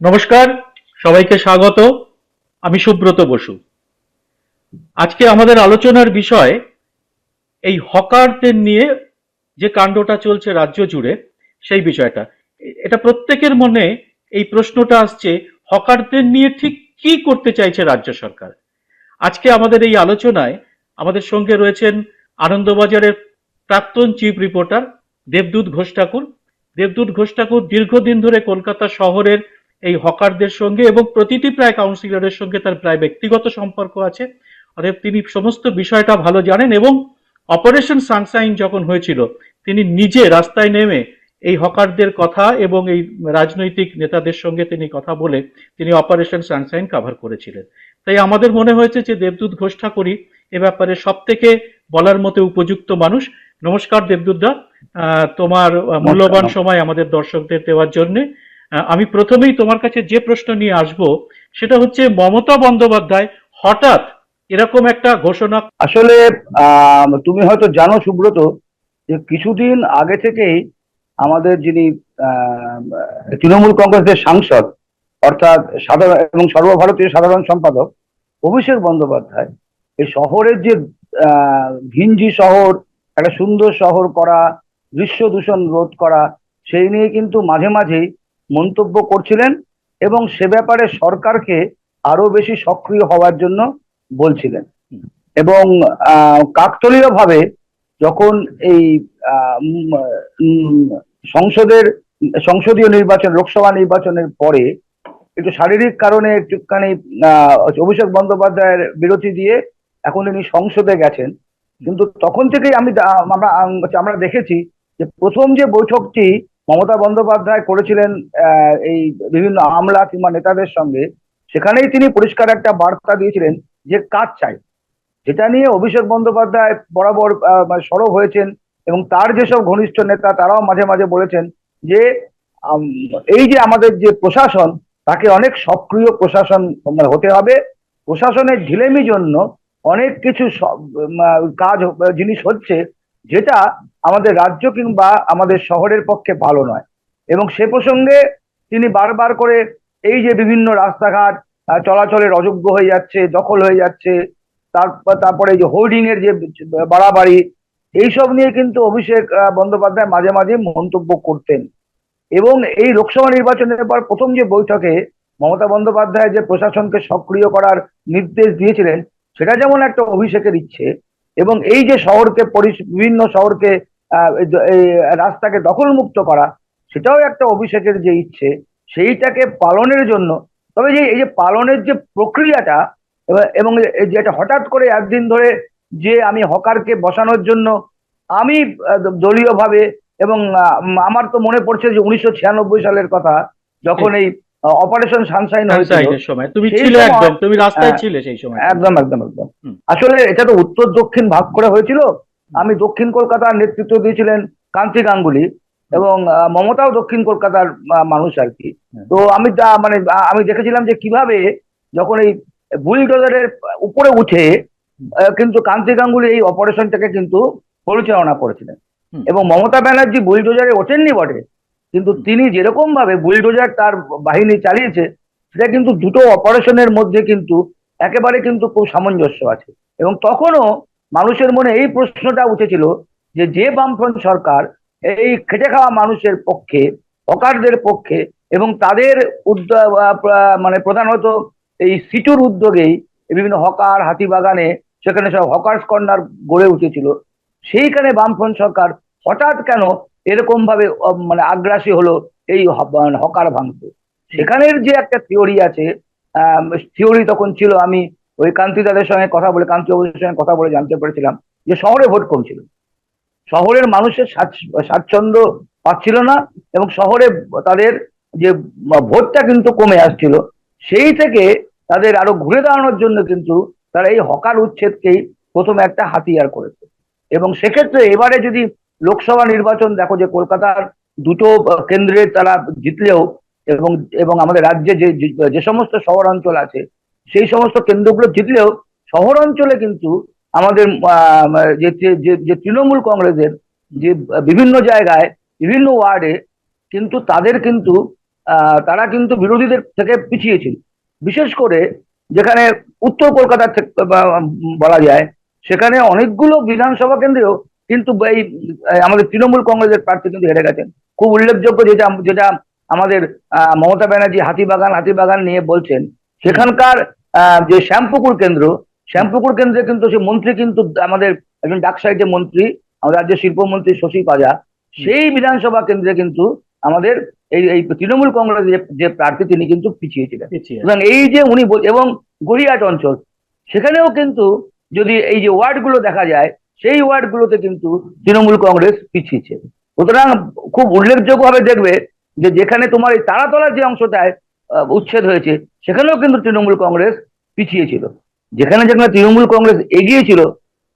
নমস্কার, সবাইকে স্বাগত। আমি সুব্রত বসু। আজকে আমাদের আলোচনার বিষয় এই হকারদের নিয়ে যে কাণ্ডটা চলছে রাজ্য জুড়ে, সেই বিষয়টা। এটা প্রত্যেকের মনে এই প্রশ্নটা আসছে, হকারদের নিয়ে ঠিক কি করতে চাইছে রাজ্য সরকার? আজকে আমাদের এই আলোচনায় আমাদের সঙ্গে রয়েছেন আনন্দবাজারের প্রাক্তন চিফ রিপোর্টার দেবদূত ঘোষ ঠাকুর। দেবদূত ঘোষ ঠাকুর দীর্ঘদিন ধরে কলকাতা শহরের এই হকারদের সঙ্গে এবং প্রতিটি প্রায় কাউন্সিলরের সঙ্গে তার প্রায় ব্যক্তিগত সম্পর্ক আছে। অতএব তিনি সমস্ত বিষয়টা ভালো জানেন এবং অপারেশন সানসাইন যখন হয়েছিল তিনি নিজে রাস্তায় নেমে এই হকারদের কথা এবং এই রাজনৈতিক নেতাদের সঙ্গে তিনি কথা বলে তিনি অপারেশন সানসাইন কভার করেছিলেন। তাই আমাদের মনে হয়েছে যে দেবদূত ঘোষ ঠাকুরই এ ব্যাপারে সব থেকে বলার মতো উপযুক্ত মানুষ। নমস্কার দেবদূত দা আহ, তোমার মূল্যবান সময় আমাদের দর্শকদের দেওয়ার জন্যে। আমি প্রথমেই তোমার কাছে যে প্রশ্ন নিয়ে আসব, সেটা হচ্ছে মমতা বন্দ্যোপাধ্যায় হঠাৎ এরকম একটা ঘোষণা আসলে তুমি হয়তো জানো সুব্রত, যে কিছুদিন আগে থেকেই আমাদের যিনি তৃণমূল কংগ্রেসের সাংসদ, অর্থাৎ সাধারণ, এবং সর্বভারতীয় সাধারণ সম্পাদক, অভিষেক বন্দ্যোপাধ্যায়, এই শহরের যে ঘিঞ্জি শহর, একটা সুন্দর শহর করা, দৃশ্য দূষণ রোধ করা, সেই নিয়ে কিন্তু মাঝে মাঝেই মন্তব্য করছিলেন এবং সে ব্যাপারে সরকারকে আরও বেশি সক্রিয় হওয়ার জন্য বলছিলেন। এবং কাকতলীয় ভাবে যখন এই সংসদের, সংসদীয় নির্বাচন, লোকসভা নির্বাচনের পরে একটু শারীরিক কারণে একটুখানি অভিষেক বন্দ্যোপাধ্যায়ের বিরতি দিয়ে এখন তিনি সংসদে গেছেন। কিন্তু তখন থেকেই আমি আমরা আমরা দেখেছি যে প্রথম যে বৈঠকটি মমতা বন্দ্যোপাধ্যায় করেছিলেন এই বিভিন্ন আমলা কিংবা নেতাদের সঙ্গে, সেখানেই তিনি পরিষ্কার একটা বার্তা দিয়েছিলেন যে কাজ চাই। যেটা নিয়ে অভিষেক বন্দ্যোপাধ্যায় বরাবর মানে সরব হয়েছেন এবং তার যেসব ঘনিষ্ঠ নেতা, তারাও মাঝে মাঝে বলেছেন যে এই যে আমাদের যে প্রশাসন, তাকে অনেক সক্রিয় প্রশাসন মানে হতে হবে। প্রশাসনের ঢিলেমি জন্য অনেক কিছু কাজ, জিনিস হচ্ছে যেটা আমাদের রাজ্য কিংবা আমাদের শহরের পক্ষে ভালো নয়। এবং সে প্রসঙ্গে তিনি বারবার করে এই যে বিভিন্ন রাস্তাঘাট চলাচলের অযোগ্য হয়ে যাচ্ছে, দখল হয়ে যাচ্ছে তারপর তারপরে এই যে হোর্ডিং এর যে বাড়াবাড়ি, এইসব নিয়ে কিন্তু অভিষেক বন্দ্যোপাধ্যায় মাঝে মাঝে মন্তব্য করতেন। এবং এই লোকসভা নির্বাচনের পর প্রথম যে বৈঠকে মমতা বন্দ্যোপাধ্যায় যে প্রশাসনকে সক্রিয় করার নির্দেশ দিয়েছিলেন, সেটা যেমন একটা অভিষেকের ইচ্ছে এবং এই যে শহরকে বিভিন্ন শহরকে এই রাস্তাকে দখলমুক্ত করা সেটাও একটা অভিষেকের যে ইচ্ছে সেইটাকে পালনের জন্য তবে যে এই যে পালনের যে প্রক্রিয়াটা এবং এই যে এটা হঠাৎ করে একদিন ধরে যে আমি হকারকে বসানোর জন্য আমি দলীয়ভাবে এবং আমার তো মনে পড়ছে যে উনিশশো ছিয়ানব্বই সালের কথা যখন এই অপারেশন সানশাইন হয়েছিল। সময়। তুমি ছিলে একদম। তুমি রাস্তায় হ্যাঁ, ছিলে সেই সময়। একদম একদম একদম। আসলে এটা তো উত্তর দক্ষিণ ভাগ করে হয়েছিল। আমি দক্ষিণ কলকাতার নেতৃত্ব দিয়েছিলেন কান্তি গাঙ্গুলি এবং মমতাও দক্ষিণ কলকাতার মানুষ আর কি। তো আমি তা- মানে আমি দেখেছিলাম যে কীভাবে যখন এই বুলডোজারের উপরে উঠে কিন্তু কান্তি গাঙ্গুলি এই অপারেশনটাকে কিন্তু পরিচালনা করেছিলেন। এবং মমতা ব্যানার্জি বুলডোজারে ওঠেননি বটে। কিন্তু তিনি যেরকম ভাবে বুলডোজার তার বাহিনী চালিয়েছে, সেটা কিন্তু দুটো অপারেশনের মধ্যে কিন্তু একেবারে কিন্তু খুব সামঞ্জস্য আছে। এবং তখনও মানুষের মনে এই প্রশ্নটা উঠেছিল যে যে বামফ্রন্ট সরকার এই খেটে খাওয়া মানুষের পক্ষে, হকারদের পক্ষে এবং তাদের মানে প্রধানত এই সিটুর উদ্যোগেই বিভিন্ন হকার হাতিবাগানে সেখানে সব হকার্স কর্নার গড়ে উঠেছিল। সেইখানে বামফ্রন্ট সরকার হঠাৎ কেন এরকম ভাবে মানে আগ্রাসী হলো এই মানে হকার ভাঙতে। সেখানের যে একটা থিওরি আছে থিওরি তখন ছিল, আমি ওই কান্তি দাদের সঙ্গে কথা বলে কান্তি বাবুদের সঙ্গে কথা বলে জানতে পেরেছিলাম যে শহরে ভোট কম ছিল। শহরের মানুষের স্বাচ্ছ- স্বাচ্ছন্দ্য পাচ্ছিল না এবং শহরে তাদের যে ভোটটা কিন্তু কমে আসছিল, সেই থেকে তাদের আরও ঘুরে দাঁড়ানোর জন্য কিন্তু তারা এই হকার উচ্ছেদকেই প্রথমে একটা হাতিয়ার করেছে। এবং সেক্ষেত্রে এবারে যদি লোকসভা নির্বাচন, দেখো যে কলকাতার দুটো কেন্দ্রে তারা জিতলেও এবং এবং আমাদের রাজ্যে যে, যে- সমস্ত শহর অঞ্চল আছে, সেই সমস্ত কেন্দ্রগুলো জিতলেও শহর অঞ্চলে কিন্তু আমাদের যে তৃণমূল কংগ্রেসের যে বিভিন্ন জায়গায়, বিভিন্ন ওয়ার্ডে কিন্তু তাদের কিন্তু তারা কিন্তু বিরোধীদের থেকে পিছিয়ে ছিল বিশেষ করে যেখানে উত্তর কলকাতার বলা যায়, সেখানে অনেকগুলো বিধানসভা কেন্দ্রেও কিন্তু এই আমাদের তৃণমূল কংগ্রেসের প্রার্থী কিন্তু হেরে গেছেন। খুব উল্লেখযোগ্য যেটা যেটা আমাদের আহ, মমতা ব্যানার্জি হাতিবাগান হাতিবাগান নিয়ে বলছেন সেখানকার যে শ্যামপুকুর কেন্দ্র শ্যামপুকুর কেন্দ্রে কিন্তু সে মন্ত্রী কিন্তু আমাদের একজন ডাক সাইডের মন্ত্রী আমাদের রাজ্যের শিল্পমন্ত্রী শশী পাজা সেই বিধানসভা কেন্দ্রে কিন্তু আমাদের এই এই তৃণমূল কংগ্রেস যে- প্রার্থী তিনি কিন্তু পিছিয়ে ছিলেন। সুতরাং এই যে উনি এবং গড়িয়াট অঞ্চল সেখানেও কিন্তু যদি এই যে ওয়ার্ডগুলো দেখা যায় সেই ওয়ার্ডগুলোতে কিন্তু তৃণমূল কংগ্রেস পিছিয়েছে। সুতরাং খুব উল্লেখযোগ্যভাবে দেখবে যে যেখানে তোমার এই তারাতলার যে অংশটায় উচ্ছেদ হয়েছে, সেখানেও কিন্তু তৃণমূল কংগ্রেস পিছিয়েছিল। যেখানে যেখানে তৃণমূল কংগ্রেস এগিয়ে ছিল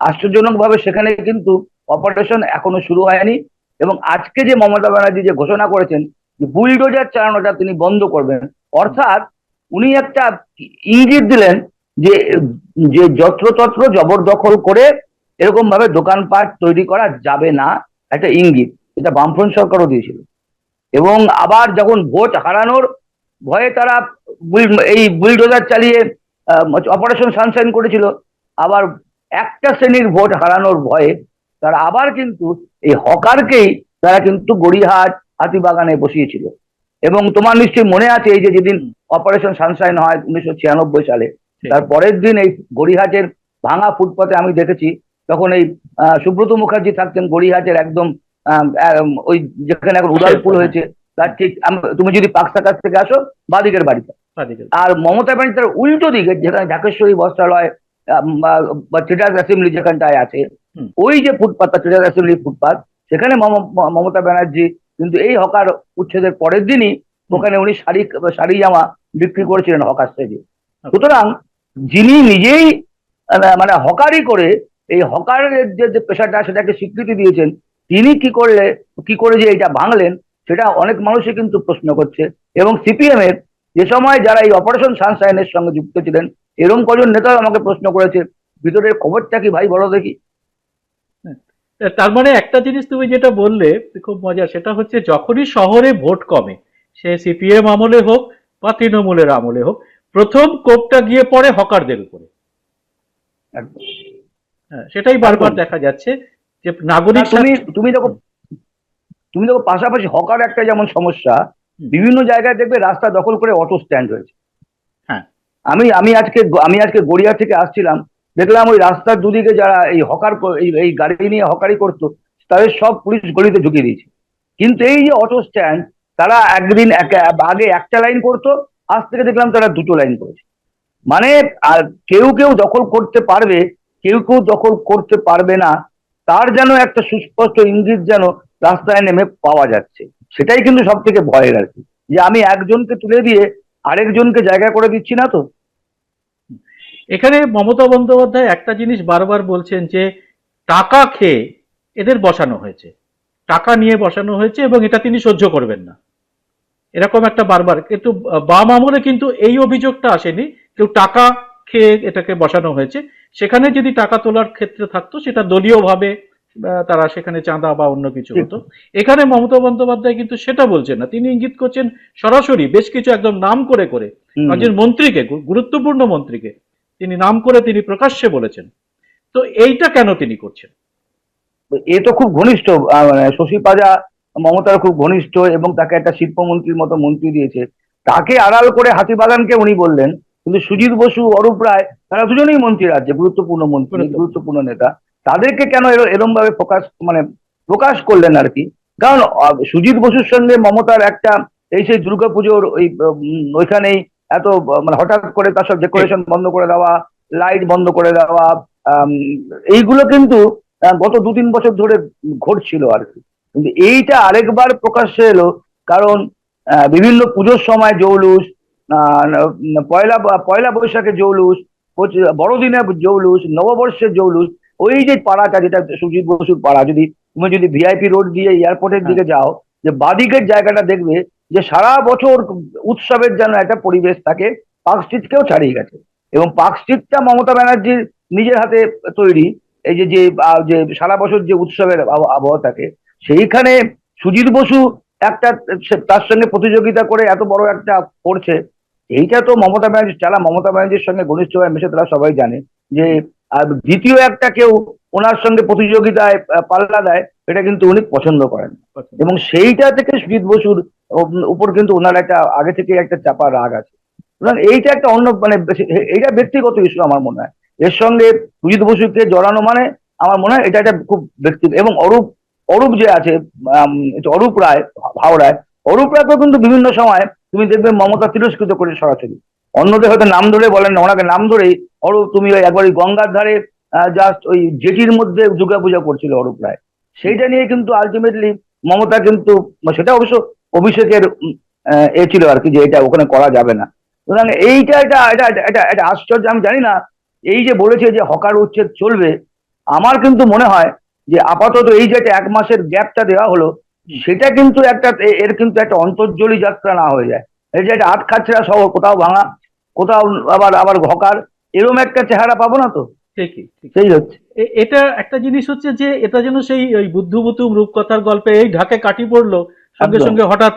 আশ্চর্যজনকভাবে সেখানে কিন্তু অপারেশন এখনও শুরু হয়নি এবং আজকে যে মমতা ব্যানার্জি যে ঘোষণা করেছেন যে বুলডোজার চালানোটা তিনি বন্ধ করবেন, অর্থাৎ উনি একটা ইঙ্গিত দিলেন যে যে যত্রতত্র জবরদখল করে এরকম ভাবে দোকানপাট তৈরি করা যাবে না। একটা ইঙ্গিত এটা বামফ্রন্ট সরকারও দিয়েছিল। এবং আবার যখন ভোট হারানোর ভয়ে তারা এই বুলডোজার চালিয়ে অপারেশন সানশাইন করেছিল আবার একটা শ্রেণির ভোট হারানোর ভয়ে তারা আবার কিন্তু এই হকারকেই তারা কিন্তু গড়িয়াহাট হাতিবাগানে বসিয়েছিল। এবং তোমার নিশ্চয়ই মনে আছে এই যে যেদিন অপারেশন সানশাইন হয় উনিশশো ছিয়ানব্বই সালে তার পরের দিন এই গড়িহাটের ভাঙা ফুটপাতে আমি দেখেছি তখন এই সুব্রত মুখার্জি থাকতেন গড়িয়াহাটের একদম ওই যেখানে এখন উদালপুর হয়েছে তার ঠিক তুমি যদি পাকসা কাছ থেকে আসো বাদিকের বাড়িতে। আর মমতা ব্যানার্জি তার উল্টো দিকে যেখানে ঢাকেশ্বরী বস্ত্রালয় বা- ট্রেডার্স অ্যাসেম্বলি যেখানটায় আছে ওই যে ফুটপাথ ট্রেডার্স অ্যাসেম্বলি ফুটপাথ সেখানে মম- মমতা ব্যানার্জি কিন্তু এই হকার উচ্ছেদের পরের দিনই ওখানে উনি শাড়ি শাড়ি জামা বিক্রি করেছিলেন হকার স্টেজে সুতরাং যিনি নিজেই মানে হকারি করে এই হকারের যে যে পেশাটা সেটাকে স্বীকৃতি দিয়েছেন। তিনি কি করলে কি করে যে এটা ভাঙলেন সেটা অনেক মানুষই কিন্তু প্রশ্ন করছে। এবং সিপিএম এর যে সময় যারা এই অপারেশন সানশাইনের সঙ্গে যুক্ত ছিলেন এরকম কজন নেতা আমাকে প্রশ্ন করেছে ভিতরের খবরটা কি ভাই বলো দেখি। তার মানে একটা জিনিস তুমি যেটা বললে খুব মজা সেটা হচ্ছে যখনই শহরে ভোট কমে সে সিপিএম আমলে হোক বা তৃণমূলের আমলে হোক প্রথম কোপটা গিয়ে পড়ে হকারদের উপরে। হ্যাঁ, সেটাই বারবার দেখা যাচ্ছে যে নাগরিক তুমি তুমি দেখো তুমি দেখো পাশাপাশি হকার একটা যেমন সমস্যা বিভিন্ন জায়গায় দেখবে রাস্তা দখল করে অটো স্ট্যান্ড হয়েছে হ্যাঁ। আমি আমি আজকে আমি আজকে গড়িয়া থেকে আসছিলাম দেখলাম ওই রাস্তার দুদিকে যারা এই হকার এই গাড়ি নিয়ে হকারি করতো তাদের সব পুলিশ গলিতে ঢুকিয়ে দিয়েছে। কিন্তু এই যে অটো স্ট্যান্ড তারা একদিন এক- আগে একটা লাইন করতো আজ থেকে দেখলাম তারা দুটো লাইন করেছে। মানে আর কেউ কেউ দখল করতে পারবে কেউ কেউ দখল করতে পারবে না, তার যেন একটা সুস্পষ্ট ইঙ্গিত যেন রাস্তায় নেমে পাওয়া যাচ্ছে। সেটাই কিন্তু সব থেকে ভয়ের আর কি। যে আমি একজনকে তুলে দিয়ে আরেকজনকে জায়গা করে দিচ্ছি না তো? এখানে মমতা বন্দ্যোপাধ্যায় একটা জিনিস বারবার বলছেন যে, টাকা খেয়ে এদের বসানো হয়েছে। টাকা নিয়ে বসানো হয়েছে এবং এটা তিনি সহ্য করবেন না। এরকম একটা বারবার। কিন্তু বাম আমলে কিন্তু এই অভিযোগটা আসেনি। কেউ টাকা খেয়ে এটাকে বসানো হয়েছে। সেখানে যদি টাকা তোলার ক্ষেত্রে থাকতো সেটা দলীয়ভাবে তারা সেখানে চাঁদা বা অন্য কিছু হতো। এখানে মমতা বন্দ্যোপাধ্যায় কিন্তু সেটা বলছেন না। তিনি ইঙ্গিত করছেন সরাসরি বেশ কিছু একদম নাম করে করে। একজন মন্ত্রীকে গুরুত্বপূর্ণ মন্ত্রীকে তিনি নাম করে তিনি প্রকাশ্যে বলেছেন। তো এইটা কেন তিনি করছেন? এ তো খুব ঘনিষ্ঠ মানে শশী পাজা মমতার খুব ঘনিষ্ঠ এবং তাকে একটা শিল্পমন্ত্রীর মতো মন্ত্রী দিয়েছে। তাকে আড়াল করে হাতিবাগানকে উনি বললেন কিন্তু সুজিত বসু অরূপ রায় তারা দুজনেই মন্ত্রী রাজ্যে গুরুত্বপূর্ণ মন্ত্রী গুরুত্বপূর্ণ। নেতা। তাদেরকে কেন এরম ভাবে প্রকাশ মানে প্রকাশ করলেন আর কি? কারণ সুজিত বসুর সঙ্গে মমতার একটা এই সেই দুর্গাপুজোর ওই ওইখানেই এত মানে হঠাৎ করে তার সব ডেকোরেশন বন্ধ করে দেওয়া লাইট বন্ধ করে দেওয়া এইগুলো কিন্তু গত দু তিন বছর ধরে ঘটছিল আর কি। কিন্তু এইটা আরেকবার প্রকাশ্যে এলো কারণ আহ, বিভিন্ন পুজোর সময় জৌলুস পয়লা পয়লা বৈশাখে জৌলুস বড়দিনে জৌলুস নববর্ষের জৌলুস ওই যে পাড়াটা যেটা সুজিত বসুর পাড়া যদি তুমি যদি ভিআইপি রোড দিয়ে এয়ারপোর্টের দিকে যাও যে বাদিকের জায়গাটা দেখবে যে সারা বছর উৎসবের যেন একটা পরিবেশ থাকে পার্ক স্ট্রিটকেও ছাড়িয়ে গেছে। এবং পার্ক স্ট্রিটটা মমতা ব্যানার্জির নিজের হাতে তৈরি এই যে যে যে সারা বছর যে উৎসবের আবহাওয়া থাকে সেইখানে সুজিত বসু একটা তার সঙ্গে প্রতিযোগিতা করে এত বড় একটা করছে এইটা তো মমতা ব্যানার্জি যারা মমতা ব্যানার্জির সঙ্গে ঘনিষ্ঠভাবে মিশে তারা সবাই জানে যে আর দ্বিতীয় একটা কেউ ওনার সঙ্গে প্রতিযোগিতায় পাল্লা দেয় এটা কিন্তু উনি পছন্দ করেন। এবং সেইটা থেকে সুজিত বসুর উপর কিন্তু ওনার একটা আগে থেকে একটা চাপা রাগ আছে। সুতরাং এইটা একটা অন্য মানে এইটা ব্যক্তিগত ইস্যু আমার মনে হয়। এর সঙ্গে সুজিত বসুকে জড়ানো মানে আমার মনে হয় এটা একটা খুব ব্যক্তি এবং অরূপ অরূপ যে আছে অরূপ রায় ভাও রায় অরূপ রায়কেও কিন্তু বিভিন্ন সময় তুমি দেখবে মমতা তিরস্কৃত করে সরাসরি। অন্যদের হয়তো নাম ধরে বলেন না ওনাকে নাম ধরেই অরূপ, তুমি ওই একবার ওই গঙ্গার ধারে জাস্ট ওই জেটির মধ্যে দুর্গা পূজা করছিল অরূপ রায়। সেইটা নিয়ে কিন্তু আলটিমেটলি মমতা কিন্তু, সেটা অবশ্য অভিষেকের এ ছিল আর কি যে এটা ওখানে করা যাবে না। সুতরাং এইটা, এটা এটা এটা এটা আশ্চর্য, আমি জানি না, এই যে বলেছে যে হকার উচ্ছেদ চলবে, আমার কিন্তু মনে হয় যে আপাতত এই যে এক মাসের গ্যাপটা দেওয়া হলো সেটা কিন্তু একটা এর কিন্তু একটা অন্তর্জলি যাত্রা না হয়ে যায়। এই যে একটা আটখাচ্ছেরা শহর কোথাও ভাঙা কোথাও আবার আবার হকার এরকম একটা চেহারা পাবো না তো? ঠিকই সেই হচ্ছে। এটা একটা জিনিস হচ্ছে যে এটা যেন সেই ওই বুদ্ধবুতুম রূপকথার গল্পে এই ঢাকে কাটি পড়ল সঙ্গে সঙ্গে হঠাৎ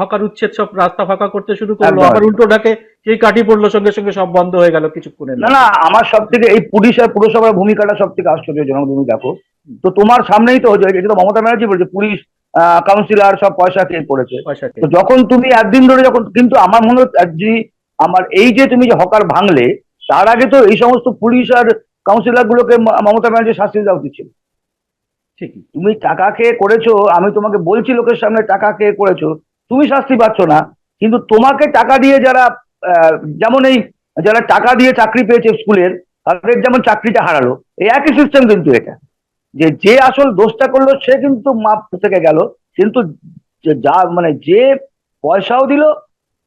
হকার উচ্ছেদ সব রাস্তা ফাঁকা করতে শুরু করল। আবার উল্টো ঢাকে সেই কাটি পড়ল সঙ্গে সঙ্গে সব বন্ধ হয়ে গেল কিছুক্ষণের না না আমার সব থেকে এই পুলিশ আর পুরসভার ভূমিকাটা সব থেকে আশ্চর্যজনক তুমি দেখো তো তোমার সামনেই তো হচ্ছে এটা তো মমতা ব্যানার্জি বলছে পুলিশ কাউন্সিলর সব পয়সা খেয়ে পড়েছে। তো যখন তুমি একদিন ধরে যখন কিন্তু আমার মনে হচ্ছে আমার এই যে তুমি যে হকার ভাঙলে তার আগে তো এই সমস্ত পুলিশ আর কাউন্সিলর গুলোকে মমতা ব্যানার্জি শাস্তি দেওয়া উচিত ছিল। ঠিকই। তুমি টাকা খেয়ে করেছ আমি তোমাকে বলছি লোকের সামনে টাকা খেয়ে করেছ তুমি শাস্তি পাচ্ছ না। কিন্তু তোমাকে টাকা দিয়ে যারা আহ, যেমন এই যারা টাকা দিয়ে চাকরি পেয়েছে স্কুলের তাদের যেমন চাকরিটা হারালো এই একই সিস্টেম কিন্তু এটা। যে যে আসল দোষটা করল সে কিন্তু মাপ থেকে গেল। কিন্তু যা মানে যে পয়সাও দিল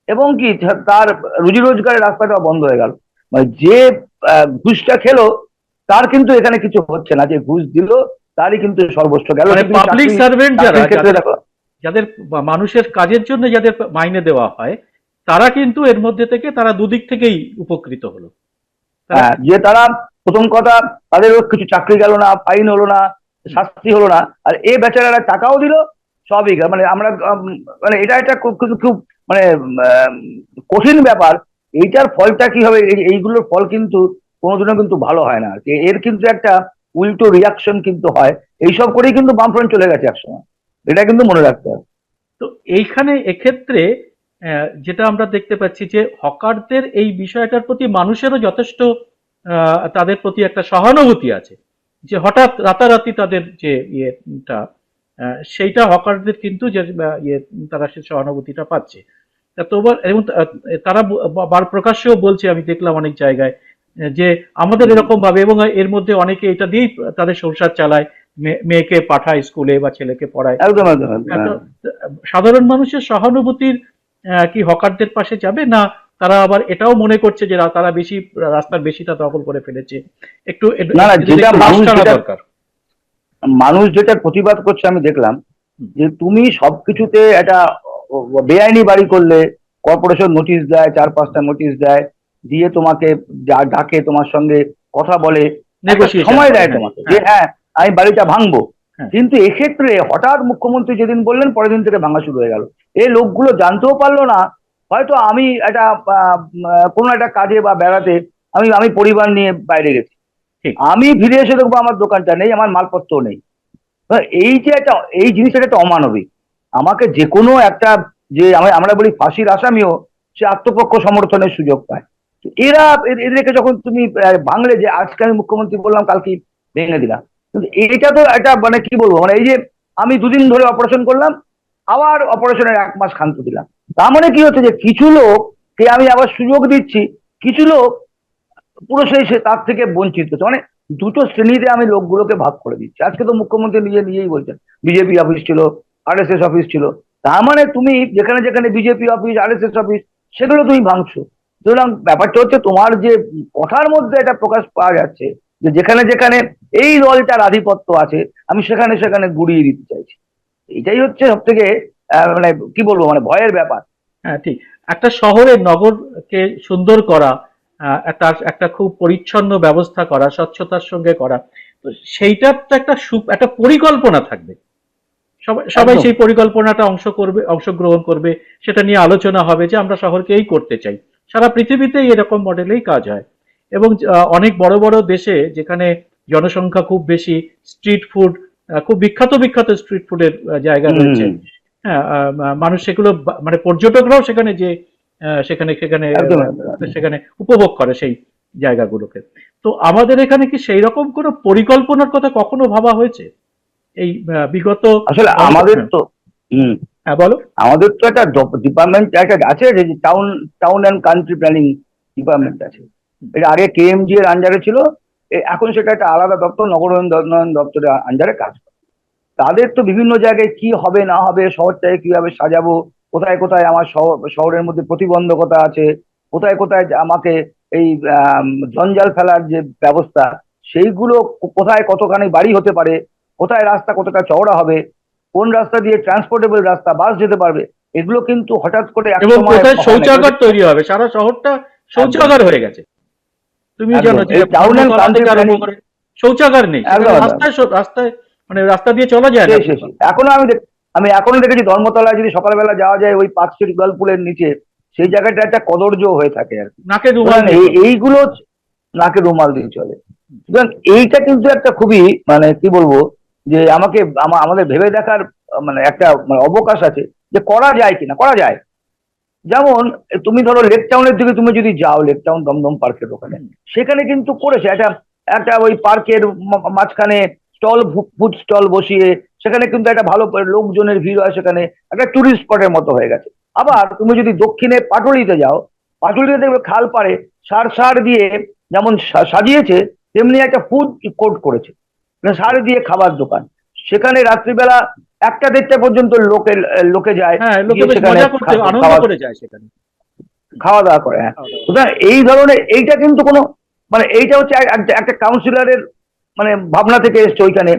এবং কি তার রুজি রোজগারের রাস্তাটা বন্ধ হয়ে গেল। মানে যে ঘুষটা খেলো তার কিন্তু এখানে কিছু হচ্ছে না। যে ঘুষ দিল তারই কিন্তু সর্বস্ব গেল। মানে পাবলিক সার্ভেন্ট যারা যাদের- মানুষের কাজের জন্য যাদের মাইনে দেওয়া হয় তারা কিন্তু এর মধ্যে থেকে তারা দুদিক থেকেই উপকৃত হলো। হ্যাঁ যে তারা প্রথম কথা, তাদেরও কিছু চাকরি গেল না ফাইন হলো না, শাস্তি হলো না, আর এ বেচারারা টাকাও দিল, সবই। মানে আমরা মানে এটা একটা খুব খুব মানে কঠিন ব্যাপার। এইটার ফলটা কি হবে? এই- এইগুলোর ফল কিন্তু কোনোদিনও কিন্তু ভালো হয় না এর কিন্তু একটা উল্টো রিয়াকশন কিন্তু হয়। এইসব করেই কিন্তু বামফ্রন্ট চলে গেছে একসময়। এটা কিন্তু মনে রাখতে হবে। তো এইখানে এক্ষেত্রে যেটা আমরা দেখতে পাচ্ছি যে হকারদের এই বিষয়টার প্রতি মানুষেরও যথেষ্ট তাদের প্রতি একটা সহানুভূতি আছে যে হঠাৎ রাতারাতি তাদের যে ইয়েটা সেইটা হকারদের কিন্তু যে ইয়ে তারা সে সহানুভূতিটা পাচ্ছে তা তোবার এবং তারা বার প্রকাশ্যেও বলছে আমি দেখলাম অনেক জায়গায় যে আমাদের এরকম ভাবে এবং এর মধ্যে অনেকে এটা দিয়েই তাদের সংসার চালায় মেয়েকে পাঠায় স্কুলে বা ছেলেকে পড়ায় হ্যাঁ। সাধারণ মানুষের সহানুভূতির কি হকারদের পাশে যাবে না তারা আবার এটাও মনে করছে যে তারা বেশি রাস্তার বেশিটা দখল করে ফেলেছে। একটু না, না, যেটা মানুষ যেটা- দরকার। মানুষ যেটা প্রতিবাদ করছে আমি দেখলাম যে তুমি সবকিছুতে একটা বেআইনি বাড়ি করলে কর্পোরেশন নোটিশ দেয় চার পাঁচটা নোটিশ দেয় দিয়ে তোমাকে যা- ডাকে তোমার সঙ্গে কথা বলে সময় দেয় হ্যাঁ, তোমাকে হ্যাঁ। যে হ্যাঁ আমি বাড়িটা ভাঙবো। হ্যাঁ। কিন্তু এক্ষেত্রে হঠাৎ মুখ্যমন্ত্রী যেদিন বললেন পরের দিন থেকে ভাঙা শুরু হয়ে গেল। এই লোকগুলো জানতেও পারল না হয়তো আমি একটা কোনো একটা কাজে বা বেড়াতে আমি আমি পরিবার নিয়ে বাইরে গেছি। ঠিক। আমি ফিরে এসে দেখব আমার দোকানটা নেই আমার মালপত্র নেই। এই যে একটা এই জিনিসটা একটা অমানবিক। আমাকে যে কোনো একটা যে আমি- আমরা বলি ফাঁসির আসামিও সে আত্মপক্ষ সমর্থনের সুযোগ পায়। এরা এদেরকে যখন তুমি ভাঙলে যে আজকে আমি মুখ্যমন্ত্রী বললাম কালকে ভেঙে দিলাম। কিন্তু এটা তো একটা মানে কি বলব মানে এই যে আমি দুদিন ধরে অপারেশন করলাম আবার অপারেশনের এক মাস খান্ত দিলাম। তার মানে কি হচ্ছে যে কিছু লোককে আমি আবার সুযোগ দিচ্ছি, কিছু লোক পুরো সেই সে তার থেকে বঞ্চিত হচ্ছে। মানে দুটো শ্রেণীতে আমি লোকগুলোকে ভাগ করে দিচ্ছি। আজকে তো মুখ্যমন্ত্রী নিজে নিজেই বলছেন, বিজেপি অফিস ছিল আরএসএস অফিস ছিল। তার মানে তুমি যেখানে যেখানে বিজেপি অফিস আরএসএস অফিস সেগুলো তুমি ভাঙছো। সুতরাং ব্যাপারটা হচ্ছে তোমার যে কথার মধ্যে এটা প্রকাশ পাওয়া যাচ্ছে, যে যেখানে যেখানে এই দলটার আধিপত্য আছে, আমি সেখানে সেখানে গুড়িয়ে দিতে চাইছি। এটাই হচ্ছে সব থেকে মানে কি বলব মানে ভয়ের ব্যাপার। হ্যাঁ ঠিক। একটা শহরের নগরকে সুন্দর করা তার একটা খুব পরিচ্ছন্ন ব্যবস্থা করা স্বচ্ছতার সঙ্গে করা তো সেইটার তো একটা একটা পরিকল্পনা থাকবে। সবাই সেই পরিকল্পনাটা অংশ করবে অংশগ্রহণ করবে সেটা নিয়ে আলোচনা হবে যে আমরা শহরকে এই করতে চাই। সারা পৃথিবীতেই এরকম মডেলেই কাজ হয়। এবং অনেক বড় বড় দেশে যেখানে জনসংখ্যা খুব বেশি স্ট্রিট ফুড খুব বিখ্যাত বিখ্যাত স্ট্রিট ফুডের জায়গা রয়েছে। মানুষ সেগুলো মানে পর্যটকরাও সেখানে যে সেখানে সেখানে। সেখানে উপভোগ করে সেই জায়গাগুলোকে। তো আমাদের এখানে কি সেই রকম কোনো পরিকল্পনার কথা কখনো ভাবা হয়েছে? এই বিগত আসলে আমাদের তো হ্যাঁ বলো। আমাদের তো একটা ডিপার্টমেন্ট একটা আছে যে town town and country planning department আছে। এটা আগে কেএমজি এর আন্ডারে ছিল এখন সেটা একটা আলাদা দপ্তর নগর উন্নয়ন দপ্তরের আন্ডারে কাজ করে। তাদের তো বিভিন্ন জায়গায় কি হবে না হবে শহরটাকে কীভাবে সাজাবো কোথায় কোথায় আমার শহরের মধ্যে প্রতিবন্ধকতা আছে কোথায় কোথায় আমাকে এই জঞ্জাল ফেলার যে ব্যবস্থা সেইগুলো কোথায় কতখানি বাড়ি হতে পারে কোথায় রাস্তা কতটা চওড়া হবে কোন রাস্তা দিয়ে ট্রান্সপোর্টেবল রাস্তা বাস যেতে পারবে এগুলো কিন্তু হঠাৎ করে। শৌচাগার তৈরি হবে? সারা শহরটা শৌচাগার হয়ে গেছে। তুমি জানো যে শৌচাগার নেই। রাস্তায় রাস্তায় মানে রাস্তা দিয়ে চলা যায়। এখনও আমি দেখ- আমি এখনও দেখেছি ধর্মতলায় যদি সকালবেলা যাওয়া যায় ওই স্ট্রিট গলপুলের নিচে সেই জায়গাটা একটা কদর্য হয়ে থাকে আর কি। নাকে রুমাল এইগুলো নাকে রুমাল দিয়ে চলে। সুতরাং এইটা কিন্তু একটা খুবই মানে কি বলব যে আমাকে আমাদের ভেবে দেখার মানে একটা মানে অবকাশ আছে যে করা যায় কিনা করা যায়। যেমন তুমি ধরো লেক টাউনের দিকে তুমি যদি যাও লেক টাউন দমদম পার্কের ওখানে সেখানে কিন্তু করেছে একটা একটা ওই পার্কের মাঝখানে স্টল ফুড স্টল বসিয়ে সেখানে কিন্তু একটা ভালো লোকজনের ভিড় হয় সেখানে একটা টুরিস্ট স্পটের মতো হয়ে গেছে। আবার তুমি যদি দক্ষিণে পাটুলিতে যাও পাটুলিতে দেখবে খাল পাড়ে সার সার দিয়ে যেমন সাজিয়েছে তেমনি একটা ফুড কোর্ট করেছে। মানে সার দিয়ে খাবার দোকান। সেখানে রাত্রিবেলা একটা দেড়টা পর্যন্ত লোকে লোকে যায় হ্যাঁ খাওয়া- করে যায় সেখানে। খাওয়া দাওয়া করে হ্যাঁ। এই ধরনের এইটা কিন্তু কোনো মানে এইটা হচ্ছে একটা- একটা কাউন্সিলরের মানে ভাবনা থেকে এসছে ওইখানে।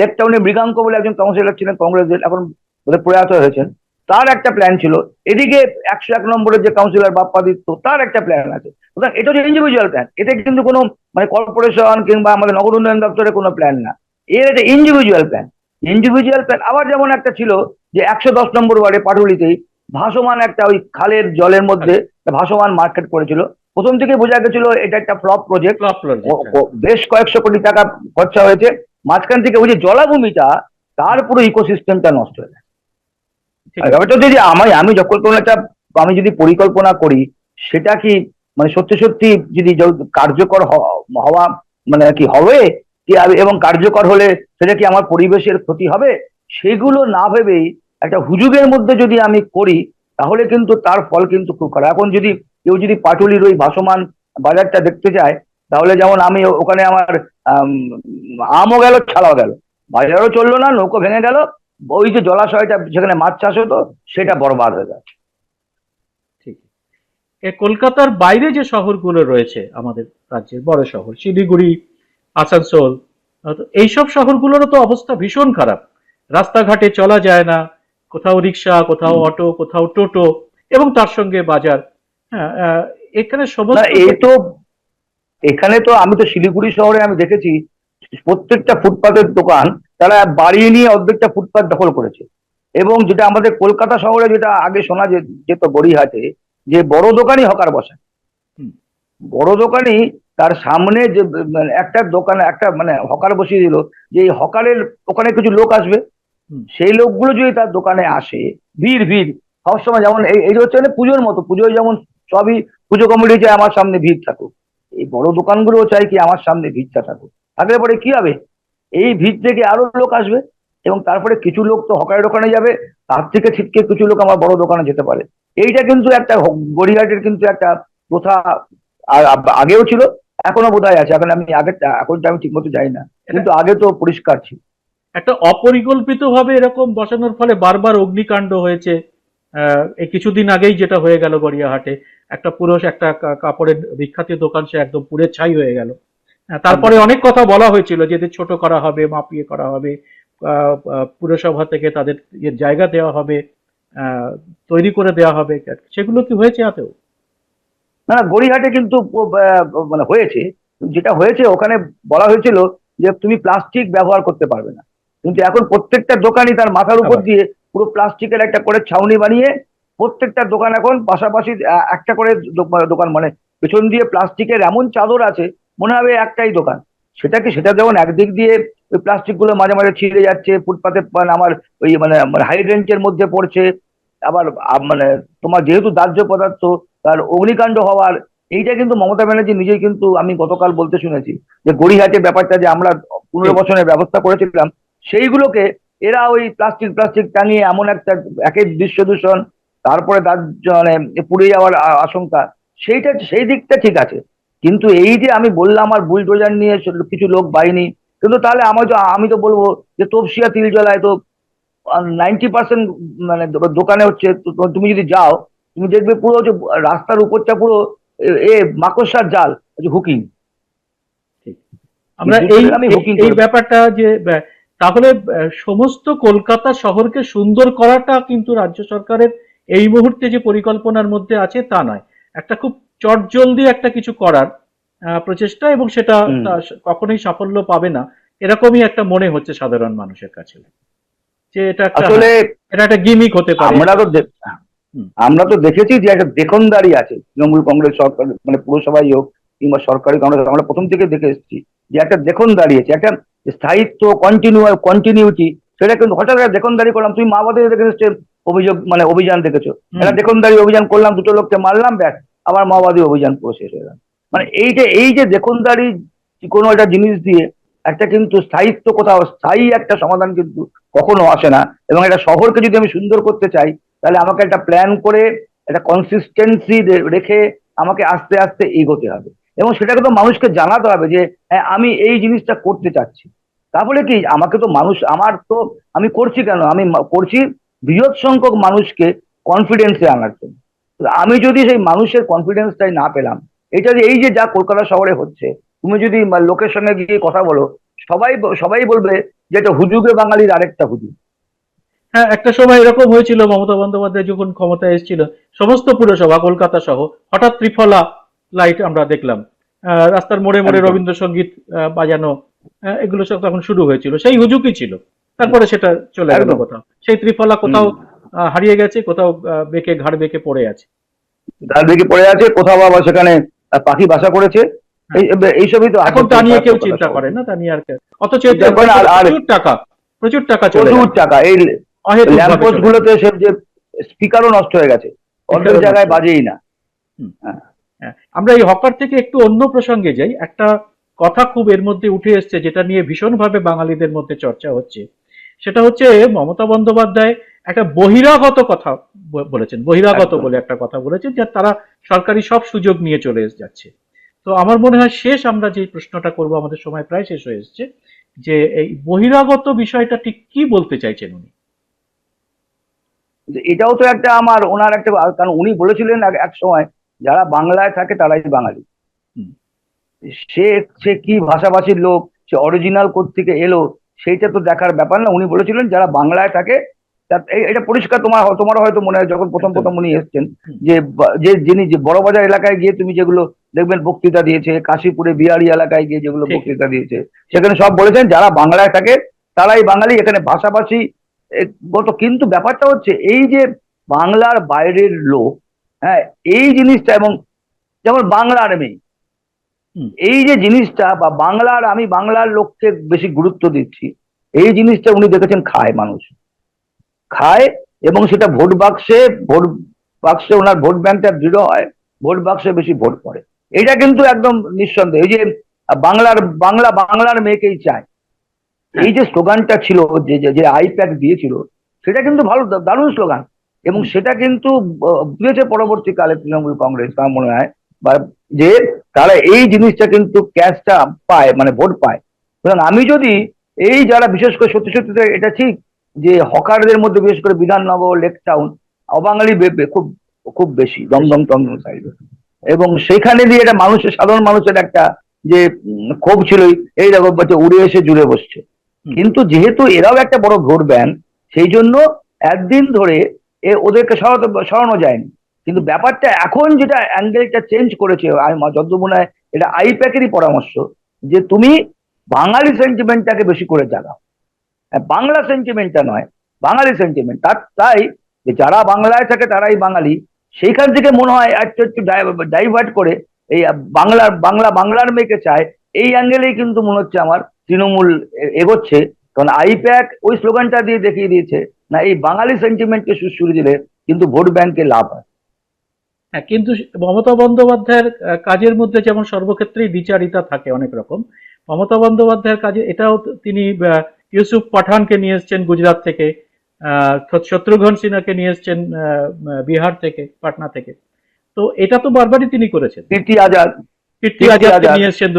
লেক টাউনে মৃগাঙ্ক বলে একজন কাউন্সিলর ছিলেন, কংগ্রেসের এখন বোধহয় প্রয়াত হয়েছেন। তার একটা প্ল্যান ছিল, এদিকে একশো এক নম্বরের যে কাউন্সিলর বাপ্পাদিত্য, তার একটা প্ল্যান আছে। সুতরাং এটা হচ্ছে ইন্ডিভিজুয়াল প্ল্যান এটা কিন্তু কোনো মানে কর্পোরেশন কিংবা আমাদের নগর উন্নয়ন দপ্তরের কোনো প্ল্যান না। এর একটা ইন্ডিভিজুয়াল প্ল্যান ইন্ডিভিজুয়াল প্ল্যান আবার যেমন একটা ছিল যে একশো দশ নম্বর ওয়ার্ডে পাটুলিতেই ভাসমান একটা ওই খালের জলের মধ্যে ভাসমান মার্কেট করেছিল। প্রথম থেকে বোঝা গেছিল এটা একটা ফ্লপ প্রজেক্ট বেশ কয়েকশো কোটি টাকা খরচা হয়েছে। মাঝখান থেকে ওই যে জলাভূমিটা তার পুরো ইকোসিস্টেমটা নষ্ট হয়ে আর ব্যাপারটা হচ্ছে যে আমি আমি যখন কোনো একটা আমি যদি পরিকল্পনা করি সেটা কি মানে সত্যি সত্যি যদি কার্যকর হওয়া মানে কি হবে? কি এবং কার্যকর হলে সেটা কি আমার পরিবেশের ক্ষতি হবে? সেগুলো না ভেবেই একটা হুজুগের মধ্যে যদি আমি করি তাহলে কিন্তু তার ফল কিন্তু খুব খারাপ। এখন যদি কেউ যদি পাটুলির ওই ভাসমান বাজারটা দেখতে যায় তাহলে যেমন আমি ওখানে আমার আমও গেল ছাড়াও গেল। বাজারও চলল না নৌকো ভেঙে গেল ওই যে জলাশয়টা যেখানে মাছ চাষ হতো সেটা বরবাদ হয়ে গেছে। কলকাতার বাইরে যে শহরগুলো রয়েছে আমাদের রাজ্যের বড় শহর শিলিগুড়ি আসানসোল এইসব শহরগুলোরও তো অবস্থা ভীষণ খারাপ। রাস্তাঘাটে চলা যায় না কোথাও রিক্সা কোথাও অটো কোথাও টোটো এবং তার সঙ্গে বাজার। এখানে না সমস্ত এই তো এখানে তো আমি তো শিলিগুড়ি শহরে আমি দেখেছি প্রত্যেকটা ফুটপাতের দোকান তারা বাড়িয়ে নিয়ে অর্ধেকটা ফুটপাত দখল করেছে। এবং যেটা আমাদের কলকাতা শহরে যেটা আগে শোনা যেত গড়িহাটে যে বড় দোকানই হকার বসায় বড় দোকানই তার সামনে যে মানে একটা দোকানে একটা মানে হকার বসিয়ে দিল যে এই হকারের ওখানে কিছু লোক আসবে। সেই লোকগুলো যদি তার দোকানে আসে ভিড় ভিড় সবসময় যেমন এই এই হচ্ছে মানে পুজোর মতো পুজোয় যেমন সবই পুজো কমিটি চায় আমার সামনে ভিড় থাকুক। এই বড় দোকানগুলো চাই কি আমার সামনে ভিড়টা থাকুক। থাকলে পরে কি হবে? এই ভিড় থেকে আরও লোক আসবে এবং তারপরে কিছু লোক তো হকারের দোকানে যাবে, তার থেকে ছিটকে কিছু লোক আমার বড় দোকানে যেতে পারে। এইটা কিন্তু একটা গড়িয়াহাটের কিন্তু একটা প্রথা আগেও ছিল, এখনও বোধহয় আছে। এখন আমি আগে এখনটা আমি ঠিক মতো যাই না। কিন্তু আগে তো পরিষ্কার ছিল। একটা অপরিকল্পিত ভাবে এরকম বসানোর ফলে বারবার অগ্নিকাণ্ড হয়েছে। কিছুদিন আগেই যেটা হয়ে গেল গড়িয়াহাটে। একটা পুরুষ একটা কাপড়ের বিখ্যাত দোকান সে একদম পুড়ে ছাই হয়ে গেল। তারপরে অনেক কথা বলা হয়েছিল যে এদের ছোট করা হবে মাপিয়ে করা হবে পুরসভা থেকে তাদের ইয়ে জায়গা দেওয়া হবে তৈরি করে দেওয়া হবে। সেগুলো কি হয়েছে আতেও না না গড়িহাটে কিন্তু মানে হয়েছে। যেটা হয়েছে ওখানে বলা হয়েছিল যে তুমি প্লাস্টিক ব্যবহার করতে পারবে না। কিন্তু এখন প্রত্যেকটা দোকানই তার মাথার উপর দিয়ে পুরো প্লাস্টিকের একটা করে ছাউনি বানিয়ে প্রত্যেকটা দোকান এখন পাশাপাশি একটা করে দোকান মানে পেছন দিয়ে প্লাস্টিকের এমন চাদর আছে মনে হবে একটাই দোকান। সেটা কি সেটা যেমন একদিক দিয়ে ওই প্লাস্টিকগুলো মাঝে মাঝে ছিঁড়ে যাচ্ছে ফুটপাতে মানে আমার ওই মানে হাই রেঞ্জের মধ্যে পড়ছে আবার মানে তোমার যেহেতু দাহ্য পদার্থ তার অগ্নিকাণ্ড হওয়ার এইটা কিন্তু মমতা ব্যানার্জি নিজেই কিন্তু আমি গতকাল বলতে শুনেছি যে গড়িহাটে ব্যাপারটা যে আমরা পনেরো বছরের ব্যবস্থা করেছিলাম সেইগুলোকে এরা ওই প্লাস্টিক প্লাস্টিক টাঙিয়ে এমন একটা একের দৃশ্য দূষণ তারপরে তার মানে পুড়ে যাওয়ার আশঙ্কা সেইটা সেই দিকটা ঠিক আছে। কিন্তু এই যে আমি বললাম আর বুলডোজার নিয়ে কিছু লোক বাহিনী কিন্তু তাহলে আমার তো আমি তো বলব যে তপসিয়া তিল জ্বলায় তো নাইনটি পার্সেন্ট মানে দোকানে হচ্ছে তুমি যদি যাও তুমি দেখবে পুরো যে রাস্তার উপরটা পুরো এ- মাকড়সার জাল হুকিং। আমরা এই এই- ব্যাপারটা যে তাহলে সমস্ত কলকাতা শহরকে সুন্দর করাটা কিন্তু রাজ্য সরকারের এই মুহূর্তে যে পরিকল্পনার মধ্যে আছে তা নয়। একটা খুব চটজলদি একটা কিছু করার প্রচেষ্টা এবং সেটা কখনোই সাফল্য পাবে না। এরকমই একটা মনে হচ্ছে সাধারণ মানুষের কাছে। যে এটা আসলে এটা একটা গিমিক হতে পারে। আমরা তো আমরা তো দেখেছি যে একটা দেখনদারি আছে তৃণমূল কংগ্রেস সরকার মানে পুরসভাই হোক কিংবা সরকারি কংগ্রেস আমরা প্রথম থেকে দেখে এসেছি যে একটা দেখনদারি দাঁড়িয়েছে একটা স্থায়িত্ব কন্টিনিউ কন্টিনিউটি সেটা কিন্তু হঠাৎ একটা দাঁড়িয়ে করলাম। তুমি মাওবাদী দেখে এসছে অভিযোগ মানে অভিযান দেখেছ। হুম। একটা দেখনদারি অভিযান করলাম দুটো লোককে মারলাম ব্যাস। আবার মাওবাদী অভিযান পুরো শেষ হয়ে গেল। মানে এই যে এই যে দেখনদারি কোনো একটা জিনিস দিয়ে একটা কিন্তু স্থায়িত্ব কোথাও স্থায়ী একটা সমাধান কিন্তু কখনো আসে না। এবং একটা শহরকে যদি আমি সুন্দর করতে চাই তাহলে আমাকে একটা প্ল্যান করে একটা কনসিস্টেন্সি রেখে আমাকে আস্তে আস্তে এগোতে হবে। এবং সেটাকে তো মানুষকে জানাতে হবে যে হ্যাঁ আমি এই জিনিসটা করতে চাচ্ছি। তারপরে কি আমাকে তো মানুষ আমার তো আমি করছি কেন? আমি করছি বৃহৎ সংখ্যক মানুষকে কনফিডেন্সে আনার জন্য। আমি যদি সেই মানুষের কনফিডেন্সটাই না পেলাম এটা যে এই যে যা কলকাতা শহরে হচ্ছে তুমি যদি লোকের সঙ্গে গিয়ে কথা বলো সবাই সবাই বলবে যে এটা হুজুগে বাঙালির আরেকটা হুজুগ। হ্যাঁ একটা সময় এরকম হয়েছিল মমতা বন্দ্যোপাধ্যায় যখন ক্ষমতায় এসেছিল সমস্ত পুরসভা কলকাতা সহ হঠাৎ ত্রিফলা লাইট আমরা দেখলাম। আহ, রাস্তার মোড়ে মোড়ে রবীন্দ্রসঙ্গীত বাজানো এগুলো সব তখন শুরু হয়েছিল। সেই হুজুকই ছিল। তারপরে সেটা চলে গেল কোথাও। সেই ত্রিফলা কোথাও হারিয়ে গেছে কোথাও বেঁকে ঘাড় বেঁকে পড়ে আছে। ডাল দিকে পড়ে আছে কোথাও আবার সেখানে পাখি বাসা করেছে। এইসবই তো এখন তা নিয়ে কেউ চিন্তা করে না তা নিয়ে আর অথচ প্রচুর টাকা প্রচুর টাকা চলে প্রচুর টাকা। এই ল্যাম্পপোস্ট গুলোতে যে স্পিকারও নষ্ট হয়ে গেছে। অর্ধেক জায়গায় বাজেই না। হ্যাঁ, আমরা এই হকার থেকে একটু অন্য প্রসঙ্গে যাই। একটা কথা খুব এর মধ্যে উঠে এসছে যেটা নিয়ে ভীষণভাবে বাঙালিদের মধ্যে চর্চা হচ্ছে। সেটা হচ্ছে মমতা বন্দ্যোপাধ্যায় একটা বহিরাগত কথা বলেছেন বহিরাগত বলে একটা কথা বলেছেন যে তারা সরকারি সব সুযোগ নিয়ে চলে যাচ্ছে। তো আমার মনে হয় শেষ আমরা যে প্রশ্নটা করব আমাদের সময় প্রায় শেষ হয়ে এসছে যে এই বহিরাগত বিষয়টা ঠিক কি বলতে চাইছেন উনি? এটাও তো একটা আমার ওনার একটা কারণ উনি বলেছিলেন এক- সময় যারা বাংলায় থাকে তারাই বাঙালি। সে সে কি ভাষাভাষীর লোক সে অরিজিনাল থেকে এলো সেইটা তো দেখার ব্যাপার না। উনি বলেছিলেন যারা বাংলায় থাকে এটা পরিষ্কার তোমার তোমারও হয়তো মনে হয় যখন প্রথম প্রথম উনি এসছেন যে যে যিনি যে বড়বাজার এলাকায় গিয়ে তুমি যেগুলো দেখবেন বক্তৃতা দিয়েছে কাশীপুরে বিহারি এলাকায় গিয়ে যেগুলো বক্তৃতা দিয়েছে সেখানে সব বলেছেন যারা বাংলায় থাকে তারাই বাঙালি। এখানে ভাষাভাষী গত কিন্তু ব্যাপারটা হচ্ছে এই যে বাংলার বাইরের লোক হ্যাঁ এই জিনিসটা এবং যেমন বাংলার মেয়ে। এই যে জিনিসটা বা বাংলার, আমি বাংলার লোককে বেশি গুরুত্ব দিচ্ছি, এই জিনিসটা উনি দেখেছেন খায় মানুষ। খায় এবং সেটা ভোট বাক্সে ভোট বাক্সে ওনার ভোট ব্যাংকটা দৃঢ় হয়, ভোট বাক্সে বেশি ভোট পড়ে। এটা কিন্তু একদম নিঃসন্দেহ, এই যে বাংলার, বাংলা, বাংলার মেয়েকেই চায়। এই যে স্লোগানটা ছিল, যে, যে- আইপ্যাক দিয়েছিল, সেটা কিন্তু ভালো, দারুণ স্লোগান। এবং সেটা কিন্তু বুঝেছে পরবর্তীকালে তৃণমূল কংগ্রেস, আমার মনে হয়, বা যে তারা এই জিনিসটা কিন্তু ক্যাশটা পায় মানে ভোট পায়। সুতরাং আমি যদি এই যারা বিশেষ করে সত্যি সত্যি এটা ঠিক যে হকারদের মধ্যে বিশেষ করে বিধাননগর লেক টাউন অবাঙালি খুব খুব বেশি দমদম টমদম সাইডে এবং সেখানে দিয়ে এটা মানুষের সাধারণ মানুষের একটা যে ক্ষোভ ছিল এই রকম বলছে উড়ে এসে জুড়ে বসছে। কিন্তু যেহেতু এরাও একটা বড় ভোট ব্যাংক সেই জন্য একদিন ধরে এ ওদেরকে সরাতে সরানো যায়নি। কিন্তু ব্যাপারটা এখন যেটা অ্যাঙ্গেলটা চেঞ্জ করেছে যত মনে হয় এটা আইপ্যাকেরই পরামর্শ যে তুমি বাঙালি সেন্টিমেন্টটাকে বেশি করে জাগাও। হ্যাঁ, বাংলা সেন্টিমেন্টটা নয় বাঙালি সেন্টিমেন্ট তার তাই যে যারা বাংলায় থাকে তারাই বাঙালি। সেইখান থেকে মনে হয় একটু একটু ডাইভার্ট করে এই বাংলার বাংলা বাংলার মেয়েকে চায়। এই অ্যাঙ্গেলেই কিন্তু মনে হচ্ছে আমার তৃণমূল এগোচ্ছে। কারণ আইপ্যাক ওই স্লোগানটা দিয়ে দেখিয়ে দিয়েছে না এই বাঙালি সেন্টিমেন্টকে সুশ্রী দিলে কিন্তু ভোট ব্যাংকে লাভ হ্যাঁ। কিন্তু মমতা বন্দ্যোপাধ্যায়ের কাজের মধ্যে যেমন সর্বক্ষেত্রেই দ্বিচারিতা থাকে অনেক রকম মমতা বন্দ্যোপাধ্যায়ের কাজে এটাও তিনি ইউসুফ পাঠানকে নিয়ে এসছেন গুজরাট থেকে আহ, শত্রুঘ্ন সিনহাকে নিয়ে এসছেন বিহার থেকে পাটনা থেকে তো এটা তো বারবারই তিনি করেছেন কীর্তি আজাদ কীর্তি আজাদ। নিয়ে এসছেন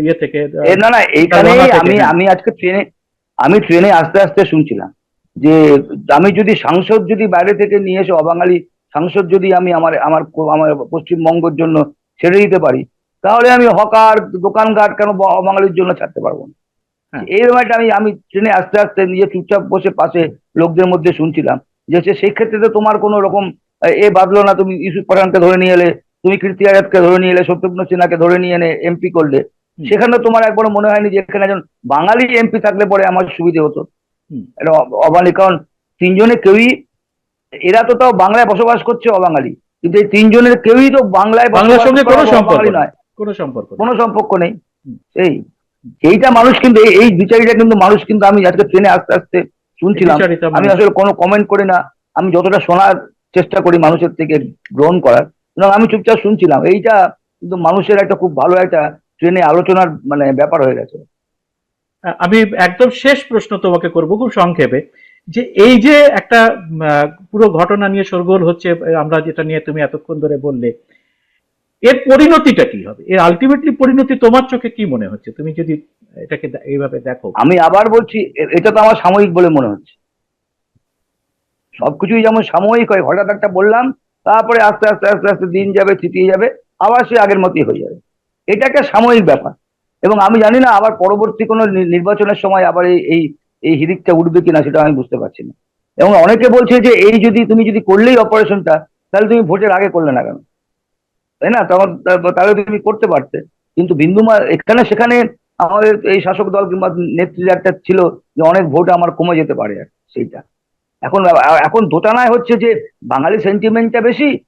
ইয়ে থেকে না না এইখানে আমি হ্যাঁ। আমি আজকে ট্রেনে আমি ট্রেনে আস্তে আস্তে শুনছিলাম যে আমি যদি সাংসদ যদি বাইরে থেকে নিয়ে এসে অবাঙালি সাংসদ যদি আমি আমার আমার আমার পশ্চিমবঙ্গের জন্য ছেড়ে দিতে পারি তাহলে আমি হকার দোকানঘাট কেন বাঙালির জন্য ছাড়তে পারব না হ্যাঁ। এইরকম একটা আমি আমি ট্রেনে আস্তে আস্তে নিজে চুপচাপ বসে পাশে লোকদের মধ্যে শুনছিলাম যে সে- সেই ক্ষেত্রে তো তোমার কোনো রকম এ বাদলো না তুমি ইউসুফ পাঠানকে ধরে নিয়ে এলে তুমি কীর্তি আজাদকে ধরে নিয়ে এলে সত্যঘ্ন সিনহাকে ধরে নিয়ে এনে এমপি করলে সেখানে তোমার একবার মনে হয়নি যে এখানে একজন বাঙালি এমপি থাকলে পরে আমার সুবিধে হতো। এটা অ- কারণ তিনজনে কেউই এরা তো তাও বাংলায় বসবাস করছে অবাঙালি। কিন্তু এই তিনজনের কেউই তো বাংলায় বাংলার সঙ্গে কোনো সম্পর্ক নয়। কোনো সম্পর্ক। কোনো সম্পর্ক নেই। এই এইটা মানুষ কিন্তু এই- বিচারিটা কিন্তু মানুষ কিন্তু আমি আজকে ট্রেনে আস্তে আস্তে শুনছিলাম। আমি আসলে কোনো কমেন্ট করি না। আমি যতটা শোনার চেষ্টা করি মানুষের থেকে গ্রহণ করার। আমি চুপচাপ শুনছিলাম। এইটা কিন্তু মানুষের একটা খুব ভালো একটা ট্রেনে আলোচনার মানে ব্যাপার হয়ে গেছে। আমি একদম শেষ প্রশ্ন তোমাকে করব খুব সংক্ষেপে। যে এই যে একটা পুরো ঘটনা নিয়ে শোরগোল হচ্ছে, আমরা যেটা নিয়ে তুমি এতক্ষণ ধরে বললে, এর পরিণতিটা কি হবে? এর আলটিমেটলি পরিণতি তোমার চোখে কি মনে হচ্ছে? তুমি যদি এটাকে এইভাবে দেখো। আমি আবার বলছি এটা তো আমার সাময়িক বলে মনে হচ্ছে। সবকিছুই যেমন সাময়িক হয়, হঠাৎ একটা বললাম, তারপরে আস্তে আস্তে আস্তে আস্তে দিন যাবে থিতিয়ে যাবে, আবার সে আগের মতোই হয়ে যাবে। এটা একটা সাময়িক ব্যাপার। এবং আমি জানি না, আবার পরবর্তী কোনো নির্বাচনের সময় আবার এই এই হিরিকটা উঠবে কিনা সেটা আমি বুঝতে পারছি না। এবং অনেকে বলছে যে এই যদি তুমি যদি করলেই অপারেশনটা, তাহলে তুমি ভোটের আগে করলে না কেন? তাই না? তখন তাহলে তুমি করতে পারতে। কিন্তু বিন্দুমা এখানে সেখানে আমাদের এই শাসক দল কিংবা নেত্রীর একটা ছিল যে অনেক ভোট আমার কমে যেতে পারে সেইটা। এখন এখন দোটানায় হচ্ছে যে বাঙালি সেন্টিমেন্টটা বেশি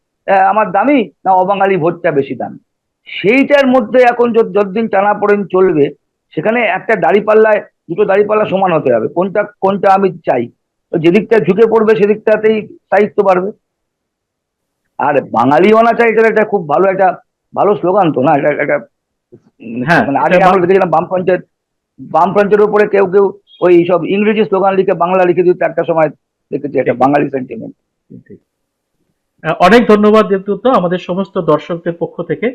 আমার দামি না অবাঙালি ভোটটা বেশি দামি। সেইটার মধ্যে এখন যত- যতদিন টানা পড়েন চলবে সেখানে একটা দাড়িপাল্লায় দুটো দাড়িপাল্লা সমান হতে হবে। কোনটা কোনটা আমি চাই? যেদিকটা ঝুঁকে পড়বে সেদিকটাতেই সাহিত্য বাড়বে। আর বাঙালি অনাচার এটা একটা খুব ভালো একটা ভালো স্লোগান তো না? এটা একটা হ্যাঁ, মানে আগে এটা আমরা দেখেছিলাম বামফ্রন্টের বামফ্রন্টের উপরে কেউ কেউ ওই সব ইংরেজি স্লোগান লিখে বাংলা লিখে দিতে একটা সময় দেখেছি একটা বাঙালি সেন্টিমেন্ট অনেক ধন্যবাদ দেবদূত আমাদের সমস্ত দর্শকদের পক্ষ থেকে।